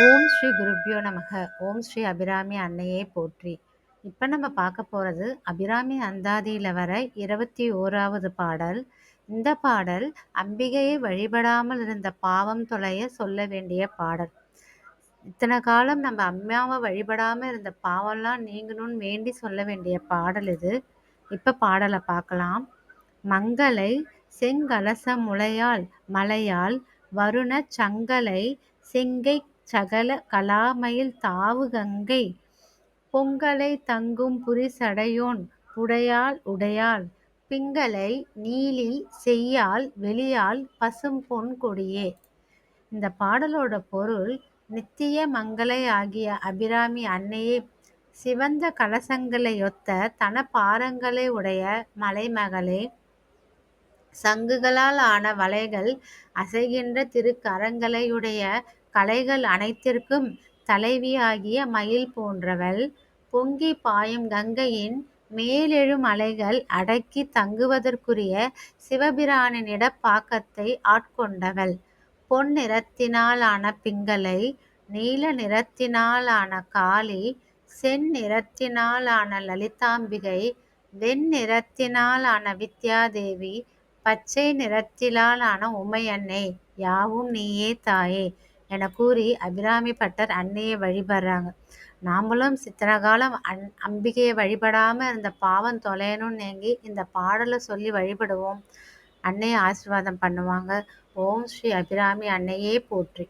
ஓம் ஸ்ரீ குருப்யோ நமக. ஓம் ஸ்ரீ அபிராமி அன்னையே போற்றி. இப்போ நம்ம பார்க்க போகிறது அபிராமி அந்தாதியில் வர இருபத்தி ஓராவது பாடல். இந்த பாடல் அம்பிகையை வழிபடாமல் இருந்த பாவம் தொலைய சொல்ல வேண்டிய பாடல். இத்தனை காலம் நம்ம அம்மாவை வழிபடாமல் இருந்த பாவம்லாம் நீங்கணும்னு வேண்டி சொல்ல வேண்டிய பாடல் இது. இப்போ பாடலை பார்க்கலாம். மங்களை செங்கலச முளையால் மலையால் வருண சங்கலை செங்கை சகல கலாமயில் தாவு கங்கை. பொங்கலை தங்கும் புரிசடையோன் உடையாள் உடையாள். பிங்களை நீலி செய்யால் வெளியால் பசும் பொன் கொடியே. இந்த பாடலோட பொருள் நித்திய மங்களை ஆகிய அபிராமி அன்னையே. சிவந்த கலசங்களையொத்த தன பாரங்களை உடைய மலைமகளே. சங்குகளால் ஆன வலைகள் அசைகின்ற திருக்கரங்களையுடைய கலைகள் அனைத்திற்கும் தலைவியாகிய மயில் போன்றவள். பொங்கி பாயும் கங்கையின் மேலெழும் அலைகள் அடக்கி தங்குவதற்குரிய சிவபிரானினிட இடப்பாக்கத்தை ஆட்கொண்டவள். பொன் நிறத்தினாலான பிங்களை நீல நிறத்தினாலான காளி செந் நிறத்தினாலான லலிதாம்பிகை வெண் நிறத்தினாலான வித்யாதேவி பச்சை நிறத்திலான உமையன்னை யாவும் நீயே தாயே என கூறி அபிராமி பட்டர் அன்னையை வழிபடுறாங்க. நாமளும் சித்தனை காலம் அன் அம்பிகையை வழிபடாமல் இருந்த பாவம் தொலையணும்னு நேங்கி இந்த பாடலை சொல்லி வழிபடுவோம். அன்னையை ஆசீர்வாதம் பண்ணுவாங்க. ஓம் ஸ்ரீ அபிராமி அன்னையே போற்றி.